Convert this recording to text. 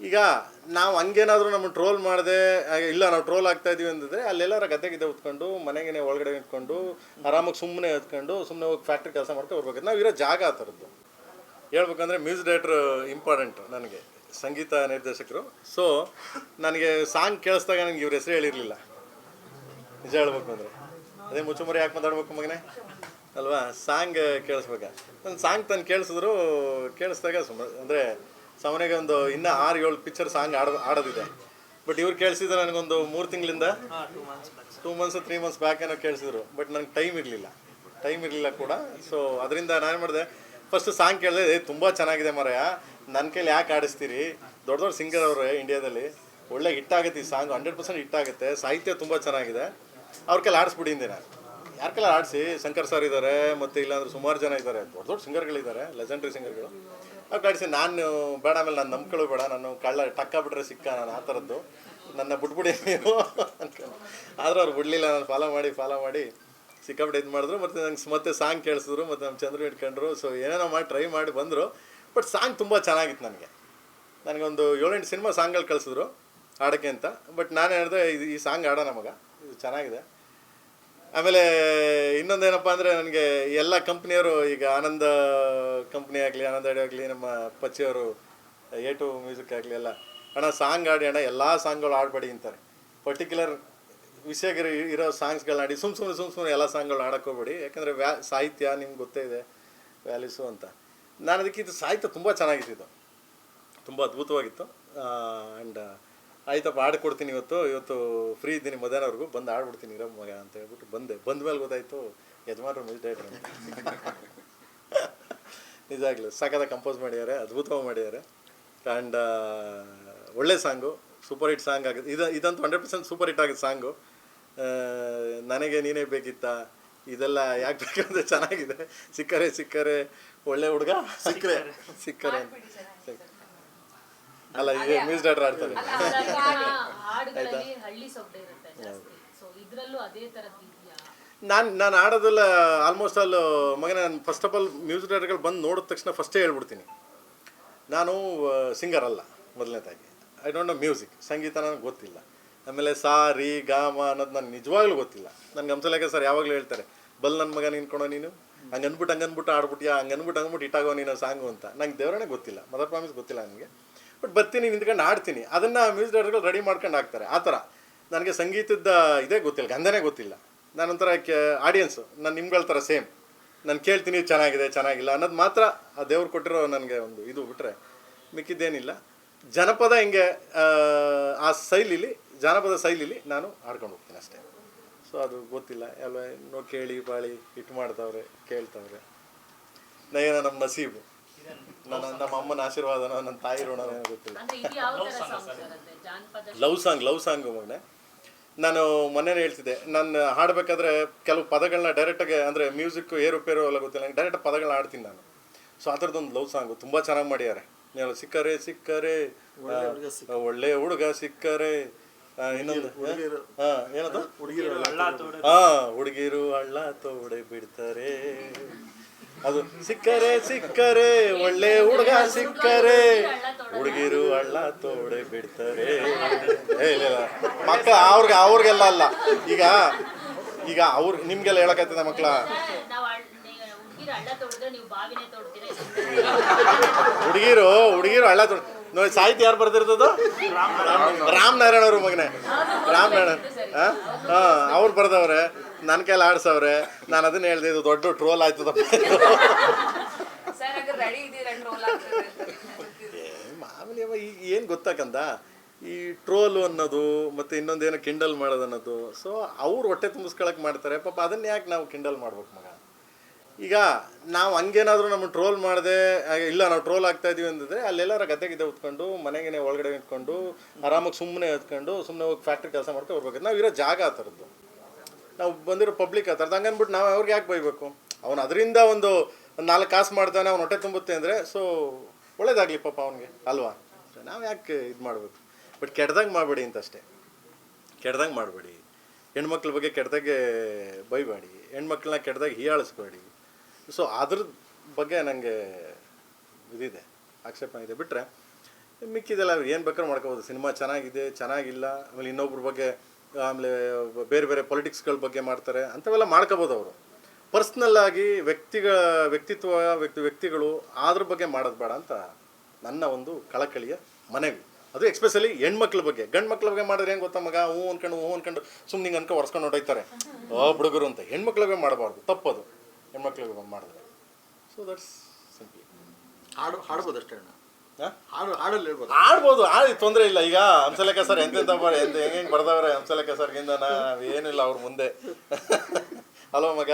ಈಗ ನಾವು ಹಂಗೇನಾದರೂ ನಮ್ಮ ಟ್ರೋಲ್ ಮಾಡದೆ ಇಲ್ಲ, ನಾವು ಟ್ರೋಲ್ ಆಗ್ತಾ ಇದೀವಿ ಅಂತಂದರೆ ಅಲ್ಲೆಲ್ಲರ ಗದ್ದೆ ಗಿದ್ದೆ ಉತ್ಕೊಂಡು ಮನೆಗೆ ಒಳಗಡೆ ಇಟ್ಕೊಂಡು ಆರಾಮಾಗಿ ಸುಮ್ಮನೆ ಎತ್ಕೊಂಡು ಸುಮ್ಮನೆ ಹೋಗಿ ಫ್ಯಾಕ್ಟ್ರಿ ಕೆಲಸ ಮಾಡ್ಕೊಂಡು ಬರ್ಬೇಕು ನಾವು ಇರೋ ಜಾಗ ಆ ಥರದ್ದು. ಹೇಳ್ಬೇಕಂದ್ರೆ ಮ್ಯೂಸಿಕ್ ಡೈರೆಕ್ಟ್ರ್ ಇಂಪಾರ್ಟೆಂಟ್ ನನಗೆ, ಸಂಗೀತ ನಿರ್ದೇಶಕರು. ಸೊ ನನಗೆ ಸಾಂಗ್ ಕೇಳಿಸ್ದಾಗ ನನಗೆ ಇವ್ರ ಹೆಸರು ಹೇಳಿರಲಿಲ್ಲ. ನಿಜ ಹೇಳ್ಬೇಕು ಅಂದರೆ. ಅದೇ ಮುಚ್ಚುಮರಿ ಯಾಕೆ ಮಾತಾಡ್ಬೇಕು ಮಗನೇ? ಅಲ್ವಾ? ಸಾಂಗ್ ಕೇಳಿಸ್ಬೇಕಾ? ನನ್ನ ಸಾಂಗ್ ತಂದು ಕೇಳಿಸಿದ್ರು, ಕೇಳಿಸ್ದಾಗ ಸುಮ್ಮನೆ ಅಂದರೆ ಸಾಮಾನ್ಯವಾಗಿ ಒಂದು ಇನ್ನೂ ಆರು ಏಳು ಪಿಕ್ಚರ್ ಸಾಂಗ್ ಆಡ ಆಡೋದಿದೆ. ಬಟ್ ಇವ್ರು ಕೇಳಿಸಿದ್ರು ನನಗೊಂದು ಮೂರು ತಿಂಗಳಿಂದ two months three months back ಏನೋ ಕೇಳಿಸಿದ್ರು. ಬಟ್ ನನಗೆ ಟೈಮ್ ಇರಲಿಲ್ಲ. ಟೈಮ್ ಇರಲಿಲ್ಲ ಕೂಡ. ಸೊ ಅದರಿಂದ ನಾನು ಮಾಡಿದೆ ಫಸ್ಟ್ ಸಾಂಗ್ ಕೇಳಿದೆ ಏ ತುಂಬ ಚೆನ್ನಾಗಿದೆ ಮರಯ. ನನ್ನ ಕೈಲಿ ಯಾಕೆ ಆಡಿಸ್ತೀರಿ? ದೊಡ್ಡ ದೊಡ್ಡ ಸಿಂಗರ್ ಅವರೇ ಇಂಡಿಯಾದಲ್ಲಿ ಒಳ್ಳೆ ಹಿಟ್ ಆಗುತ್ತೆ ಈ ಸಾಂಗ್ ಹಂಡ್ರೆಡ್ ಪರ್ಸೆಂಟ್ ಹಿಟ್ ಆಗುತ್ತೆ. ಸಾಹಿತ್ಯ ತುಂಬ ಚೆನ್ನಾಗಿದೆ. ಅವ್ರ ಕೈಲಿ ಆಡಿಸ್ಬಿಡಿ ನಾನು. ಯಾರ ಕೈಲಿ ಆಡಿಸಿ? ಶಂಕರ್ ಸರ್ ಇದ್ದಾರೆ ಮತ್ತು ಇಲ್ಲಾಂದ್ರೆ ಸುಮಾರು ಜನ ಇದ್ದಾರೆ ದೊಡ್ಡ ದೊಡ್ಡ ಸಿಂಗರ್ಗಳಿದ್ದಾರೆ ಲೆಜೆಂಡ್ರಿ ಸಿಂಗರ್ಗಳು ಅವ್ರು ಆಡಿಸಿ ನಾನು ಬೇಡ, ಆಮೇಲೆ ನಾನು ನಂಬ್ಕೊಳ್ಳೋ ಬೇಡ. ನಾನು ಕಳ್ಳ ಟಕ್ಕ ಬಿಟ್ರೆ ಸಿಕ್ಕ ನಾನು ಆ ಥರದ್ದು. ನನ್ನ ಬಿಟ್ಬಿಡಿ ನೀವು ಆದ್ರೆ ಅವ್ರು ಬಿಡಲಿಲ್ಲ, ನಾನು ಫಾಲೋ ಮಾಡಿ ಫಾಲೋ ಮಾಡಿ ಸಿಕ್ಕಾಪಟ್ಟೆ ಇದು ಮಾಡಿದ್ರು. ಮತ್ತು ನಂಗೆ ಮತ್ತೆ ಸಾಂಗ್ ಕೇಳಿಸಿದ್ರು, ಮತ್ತು ನಮ್ಮ ಚಂದ್ರು ಇಟ್ಕೊಂಡ್ರು. ಸೊ ಏನೇನೋ ಮಾಡಿ ಟ್ರೈ ಮಾಡಿ ಬಂದರು. ಬಟ್ ಸಾಂಗ್ ತುಂಬ ಚೆನ್ನಾಗಿತ್ತು ನನಗೆ. ನನಗೊಂದು ಏಳೆಂಟು ಸಿನಿಮಾ ಸಾಂಗ್ಗಳು ಕಳಿಸಿದ್ರು, ಹಾಡೋಕ್ಕೆ ಅಂತ. ಬಟ್ ನಾನು ಹೇಳಿದೆ, ಈ ಸಾಂಗ್ ಆಡೋಣ ನಮಗೆ. ಇದು ಚೆನ್ನಾಗಿದೆ. ಆಮೇಲೆ ಇನ್ನೊಂದೇನಪ್ಪ ಅಂದರೆ ನನಗೆ ಎಲ್ಲ ಕಂಪ್ನಿಯವರು ಈಗ ಆನಂದ ಕಂಪ್ನಿ ಆಗಲಿ, ಆನಂದ ಅಡಿ ಆಗಲಿ, ನಮ್ಮ ಪಚ್ಚಿಯವರು ಎ ಟು ಮ್ಯೂಸಿಕ್ ಆಗಲಿ ಎಲ್ಲ, ಅಣ್ಣ ಸಾಂಗ್ ಆಡಿ, ಅಣ್ಣ ಎಲ್ಲ ಸಾಂಗ್ಗಳು ಆಡಬೇಡಿ ಅಂತಾರೆ. ಪರ್ಟಿಕ್ಯುಲರ್ ವಿಷಯ ಇರೋ ಸಾಂಗ್ಸ್ಗಳನ್ನ ಆಡಿ ಸುಮ್ಮ ಸುಮ್ಮನೆ ಸುಮ್ಮ ಸುಮ್ಮನೆ ಎಲ್ಲ ಸಾಂಗ್ಗಳು ಆಡಕ್ಕೆ ಹೋಗ್ಬೇಡಿ. ಯಾಕಂದರೆ ವ್ಯಾ, ಸಾಹಿತ್ಯ ನಿಮ್ಗೆ ಗೊತ್ತೇ ಇದೆ ವ್ಯಾಲ್ಯೂಸು ಅಂತ. ನಾನು ಅದಕ್ಕೆ ಇದು ಸಾಹಿತ್ಯ ತುಂಬ ಚೆನ್ನಾಗಿತ್ತು ತುಂಬ ಅದ್ಭುತವಾಗಿತ್ತು. ಆ್ಯಂಡ್ ಆಯ್ತಪ್ಪ ಆಡ್ಕೊಡ್ತೀನಿ ಇವತ್ತು. ಇವತ್ತು ಫ್ರೀ ಇದ್ದೀನಿ ಮಧ್ಯಾಹ್ನವರೆಗೂ. ಬಂದು ಆಡ್ಬಿಡ್ತೀನಿ ಇರೋ ಮಗ ಅಂತ ಹೇಳ್ಬಿಟ್ಟು ಬಂದೆ. ಬಂದ ಮೇಲೆ ಗೊತ್ತಾಯಿತು ಯಜಮಾನ್ರು ಮ್ಯೂಸಿಕ್ ನಿಜ ನಿಜಾಗ್ಲೂ ಸಾಕಾದ ಕಂಪೋಸ್ ಮಾಡಿದ್ದಾರೆ ಅದ್ಭುತವಾಗಿ ಮಾಡಿದ್ದಾರೆ. ಆ್ಯಂಡ್ ಒಳ್ಳೆ ಸಾಂಗು ಸೂಪರ್ ಹಿಟ್ ಸಾಂಗ್ ಆಗುತ್ತೆ. ಇದು ಇದಂತೂ ಹಂಡ್ರೆಡ್ ಪರ್ಸೆಂಟ್ ಸೂಪರ್ ಹಿಟ್ ಆಗುತ್ತೆ ಸಾಂಗು ನನಗೆ ನೀನೇ ಬೇಕಿತ್ತ ಇದೆಲ್ಲ ಯಾಕೆ ಬೇಕಂದ್ರೆ ಚೆನ್ನಾಗಿದೆ. ಸಿಕ್ಕರೆ ಸಿಕ್ಕರೆ. ಒಳ್ಳೆ ಹುಡುಗ? ಸಿಕ್ಕರೆ. ಸಿಕ್ಕರೆ. ಅಂತ. ಅಲ್ಲ ಈಗ ಮ್ಯೂಸಿಕ್ ಡೈರೆಕ್ಟರ್ ಆಡ್ತಾರೆ. ಹಾಡುಗಳಲ್ಲಿ ಹಳ್ಳಿ ಸೊಗಡೆ ಇರುತ್ತೆ ಜಾಸ್ತಿ ಸೊ ಇದ್ರಲ್ಲೂ ಅದೇ ಇದೆಯಾ? ನಾನು ನಾನು ಆಡೋದೆಲ್ಲ ಆಲ್ಮೋಸ್ಟ್ ಆಲ್ ಮಗನ ನಾನು ಫಸ್ಟ್ ಆಫ್ ಆಲ್ ಮ್ಯೂಸಿಕ್ ಡೈರೆಕ್ಟರ್ಗಳು ಬಂದು ನೋಡಿದ ತಕ್ಷಣ ಫಸ್ಟೇ ಹೇಳ್ಬಿಡ್ತೀನಿ. ನಾನು ಸಿಂಗರ್ ಅಲ್ಲ ಮೊದಲನೇದಾಗಿ. ಐ ಡೋಂಟ್ ನೋ ಮ್ಯೂಸಿಕ್ ಸಂಗೀತ ನನಗೆ ಗೊತ್ತಿಲ್ಲ. ಆಮೇಲೆ ಸಾ ರೀ ಗಾಮ ಮ ಅನ್ನೋದು ನನಗೆ ನಿಜವಾಗ್ಲೂ ಗೊತ್ತಿಲ್ಲ. ನನಗೆ ಹಂಸಲೇಕ ಸರ್ ಯಾವಾಗಲೂ ಹೇಳ್ತಾರೆ ಬಲ್ ನನ್ನ ಮಗ ನಿನ್ಕೊಳೋ ನೀನು ಹಂಗೆ ಅನ್ಬಿಟ್ಟು ಹಂಗೆ ಆಡ್ಬಿಟ್ಟಿಯಾ ಆಡ್ಬಿಟ್ಯಾ ಹಂಗೆ ಅಂದ್ಬಿಟ್ಟು ಹಂಗ್ಬಿಟ್ಟು ಇಟ್ಟಾಗೋ ನೀನು ಸಾಂಗು ಅಂತ. ನಂಗೆ ದೇವರೇ ಗೊತ್ತಿಲ್ಲ ಮದರ್ ಪ್ರಾಮಿಸ್ ಗೊತ್ತಿಲ್ಲ ನನಗೆ. ಬಟ್ ಬರ್ತೀನಿ ನಿಂತ್ಕೊಂಡು ಆಡ್ತೀನಿ. ಅದನ್ನು ಮ್ಯೂಸಿಕ್ ಡೈರೆಕ್ಟರ್ಗಳು ರೆಡಿ ಮಾಡ್ಕೊಂಡು ಹಾಕ್ತಾರೆ. ಆ ಥರ. ನನಗೆ ಸಂಗೀತದ ಇದೇ ಗೊತ್ತಿಲ್ಲ ಗಂಧನೇ ಗೊತ್ತಿಲ್ಲ. ನಾನೊಂಥರ ಆಡಿಯನ್ಸು ನಾನು ನಿಮ್ಗಳ ಥರ ಸೇಮ್ ನಾನು ಕೇಳ್ತೀನಿ ಚೆನ್ನಾಗಿದೆ ಚೆನ್ನಾಗಿಲ್ಲ ಅನ್ನೋದು ಮಾತ್ರ ಆ ದೇವ್ರು ಕೊಟ್ಟಿರೋ ನನಗೆ ಒಂದು ಇದು ಬಿಟ್ಟರೆ ಮಿಕ್ಕಿದ್ದೇನಿಲ್ಲ. ಜನಪದ ಹಿಂಗೆ ಆ, ಆ ಶೈಲಿಲಿ ಜಾನಪದ ಶೈಲಿಲಿ ನಾನು ಆಡ್ಕೊಂಡು ಹೋಗ್ತೀನಿ ಅಷ್ಟೇ. ಸೊ ಅದು ಗೊತ್ತಿಲ್ಲ. ಎಲ್ಲ ಇನ್ನೂ ಕೇಳಿ ಬಾಳಿ ಹಿಟ್ ಮಾಡ್ತಾವ್ರೆ ಕೇಳ್ತಾವ್ರೆ. ನಯನ ನಮ್ಮ ನಸೀಬು. ನನ್ನ ನಮ್ಮ ಅಮ್ಮನ ಆಶೀರ್ವಾದನೋ ನನ್ನ ತಾಯಿ ಋಣನೋ ಏನೋ ಗೊತ್ತಿಲ್ಲ. ಅಂದ್ರೆ ಇದು ಯಾವ ತರ ಸಾಂಗ್ಸ್ ಜಾನಪದ ಲವ್ ಸಾಂಗ್ ಲವ್ ಸಾಂಗ್ ಮಗನೆ. ನಾನು ಮೊನ್ನೆ ಹೇಳ್ತಿದ್ದೆ ನಾನು ಹಾಡಬೇಕಾದ್ರೆ ಕೆಲವು ಪದಗಳನ್ನ ಡೈರೆಕ್ಟಾಗಿ ಅಂದರೆ ಮ್ಯೂಸಿಕ್ ಏರುಪೇರು ಎಲ್ಲ ಗೊತ್ತಿಲ್ಲ ಡೈರೆಕ್ಟ್ ಪದಗಳನ್ನ ಆಡ್ತೀನಿ ನಾನು. ಸೊ ಆ ಥರದ್ದೊಂದು ಲವ್ ಸಾಂಗು ತುಂಬ ಚೆನ್ನಾಗಿ ಮಾಡ್ಯಾರೆ ನೀವು ಸಿಕ್ಕರೆ ಸಿಕ್ಕರೆ ಒಳ್ಳೆ ಹುಡುಗ ಸಿಕ್ಕರೆ ಇನ್ನೊಂದು ಹಾಂ? ಏನದು? ಹಾ ಹುಡುಗಿರು ಹಳ್ಳ ತೋಡೆ ಬಿಡ್ತಾರೆ. ಅದು ಸಿಕ್ಕರೆ ಸಿಕ್ಕರೆ, ಒಳ್ಳೆ ಹುಡುಗ ಸಿಕ್ಕರೆ. ಹುಡುಗಿರು ಹಳ್ಳ ತೋಡೆ ಬಿಡ್ತಾರೆ ಮಕ್ಕಳ ಅವ್ರಿಗೆ, ಅವ್ರಿಗೆಲ್ಲ ಅಲ್ಲ. ಈಗ ಈಗ ಅವ್ರ, ನಿಮ್ಗೆಲ್ಲ ಹೇಳಕತ್ತದ ಮಕ್ಕಳ? ಹುಡುಗಿರ, ಹುಡುಗಿರು ಹಳ್ಳ ತೋಡ. ನೋಡಿ, ಸಾಹಿತ್ಯ ಯಾರು ಬರ್ತಿರ್ತದ ರಾಮ್ ನಾರಾಯಣ ಅವ್ರ ಮಗನೇ. ರಾಮ್ ನಾರಾಯಣ ಹಾಂ ಹಾಂ ಅವ್ರು ಬರ್ದವ್ರೆ. ನನ್ನ ಕೈಲಿ ಆಡ್ಸವ್ರೆ. ನಾನು ಅದನ್ನ ಹೇಳ್ದೆ ಇದು ದೊಡ್ಡ ಟ್ರೋಲ್ ಆಯ್ತದ ಮಾಮೂಲಿ ಅವ ಈಗ ಏನು ಗೊತ್ತಾಕಂತ ಈ ಟ್ರೋಲು ಅನ್ನೋದು ಮತ್ತು ಇನ್ನೊಂದೇನು ಕಿಂಡಲ್ ಮಾಡೋದು ಅನ್ನೋದು ಸೊ ಅವ್ರು ಹೊಟ್ಟೆ ತುಂಬಿಸ್ಕೊಳಕ್ಕೆ ಮಾಡ್ತಾರೆ. ಪಾಪ ಅದನ್ನ ಯಾಕೆ ನಾವು ಕಿಂಡಲ್ ಮಾಡ್ಬೇಕು ಮಗ? ಈಗ ನಾವು ಹಂಗೇನಾದರೂ ನಮ್ಮ ಟ್ರೋಲ್ ಮಾಡದೆ ಇಲ್ಲ, ನಾವು ಟ್ರೋಲ್ ಆಗ್ತಾ ಇದೀವಿ ಅಂತಂದರೆ ಅಲ್ಲೆಲ್ಲರ ಗದ್ದೆ ಗಿದ್ದೆ ಉತ್ಕೊಂಡು ಮನೆಗೆ ಒಳಗಡೆ ಇಟ್ಕೊಂಡು ಆರಾಮಾಗಿ ಸುಮ್ಮನೆ ಎತ್ಕೊಂಡು ಸುಮ್ಮನೆ ಹೋಗಿ ಫ್ಯಾಕ್ಟ್ರಿ ಕೆಲಸ ಮಾಡ್ಕೊಂಡು ಬರ್ಬೇಕು. ನಾವು ಇರೋ ಜಾಗ ಆ ಥರದ್ದು. ನಾವು ಬಂದಿರೋ ಪಬ್ಲಿಕ್ ಆ ಥರದ್ದು. ಹಂಗೆ ಅಂದ್ಬಿಟ್ಟು ನಾವು ಅವ್ರಿಗೆ ಯಾಕೆ ಬೈಬೇಕು? ಅವನು ಅದರಿಂದ ಒಂದು ಒಂದು ನಾಲ್ಕು ಕಾಸು ಮಾಡ್ತಾನೆ, ಅವ್ನು ಹೊಟ್ಟೆ ತುಂಬುತ್ತೆ ಅಂದರೆ ಸೊ ಒಳ್ಳೇದಾಗಲಿ ಪಾಪ ಅವನಿಗೆ, ಅಲ್ವಾ? ನಾವು ಯಾಕೆ ಇದು ಮಾಡಬೇಕು? ಬಟ್ ಕೆಡ್ದಂಗೆ ಮಾಡಬೇಡಿ ಅಂತಷ್ಟೇ. ಕೆಡ್ದಂಗೆ ಮಾಡಬೇಡಿ. ಹೆಣ್ಮಕ್ಳ ಬಗ್ಗೆ ಕೆಡ್ದಾಗೆ ಬೈಬೇಡಿ. ಹೆಣ್ಮಕ್ಳನ್ನ ಕೆಡ್ದಾಗ ಹೀಯಾಳಿಸ್ಬೇಡಿ. ಸೊ ಅದ್ರ ಬಗ್ಗೆ ನನಗೆ ಇದಿದೆ ಆಕ್ಷೇಪಣೆ ಇದೆ. ಬಿಟ್ಟರೆ ಮಿಕ್ಕಿದೆಲ್ಲ ಅವ್ರು ಏನು ಬೇಕಾದ್ರೂ ಮಾಡ್ಕೋಬೋದು. ಸಿನಿಮಾ ಚೆನ್ನಾಗಿದೆ ಚೆನ್ನಾಗಿಲ್ಲ ಆಮೇಲೆ ಇನ್ನೊಬ್ರ ಬಗ್ಗೆ ಆಮೇಲೆ ಬೇರೆ ಬೇರೆ ಪೊಲಿಟಿಕ್ಸ್ಗಳ ಬಗ್ಗೆ ಮಾಡ್ತಾರೆ ಅಂಥವೆಲ್ಲ ಮಾಡ್ಕೋಬೋದು ಅವರು. ಪರ್ಸ್ನಲ್ ಆಗಿ ವ್ಯಕ್ತಿಗಳ ವ್ಯಕ್ತಿತ್ವ ವ್ಯಕ್ತಿ ವ್ಯಕ್ತಿಗಳು ಅದ್ರ ಬಗ್ಗೆ ಮಾಡೋದು ಬೇಡ ಅಂತ ನನ್ನ ಒಂದು ಕಳಕಳಿಯ ಮನವಿ. ಅದು ಎಕ್ಸ್ಪೆಷಲಿ ಹೆಣ್ಮಕ್ಳ ಬಗ್ಗೆ. ಗಂಡು ಮಕ್ಳ ಬಗ್ಗೆ ಮಾಡಿದ್ರೆ ಹೆಂಗೆ ಗೊತ್ತಾ ಮಗ? ಹ್ಞೂ ಅನ್ಕೊಂಡು ಹ್ಞೂ ಅನ್ಕೊಂಡು ಸುಮ್ಮನೆ ಹಿಂಗೆ ಅನ್ಕೊ ಒರೆಸ್ಕೊಂಡು ಹೊಡೋಯ್ತಾರೆ ಆ ಹುಡುಗರು ಅಂತ. ಹೆಣ್ಮಕ್ಳಿಗೆ ಮಾಡಬಾರ್ದು. ತಪ್ಪದು. ಹೆಣ್ಮಕ್ಳಿಗೆ ಮಾಡಿದ್ರೆ ಸೊ ದಟ್ಸ್ ಸಿಂಪ್ಲಿ ಹಾಡು ಹಾಡ್ಬೋದು ಅಷ್ಟೇ ಅಣ್ಣ. ಹಾಡು ಹಾಡಲ್ಲಿ ಹೇಳ್ಬೋದು. ಆಡ್ಬೋದು ಆಡಿ ತೊಂದರೆ ಇಲ್ಲ. ಈಗ ಹಂಸಲೇಖ ಸರ್ ಎಂತೆಂತ ಬರ ಎಂತ ಹೆಂಗೆ ಹೆಂಗೆ ಬರ್ದವ್ರೆ ಹಂಸಲೇಖ ಸರ್ಗಿಂದ ಏನಿಲ್ಲ ಅವ್ರ ಮುಂದೆ. ಹಲೋ ಮಗ.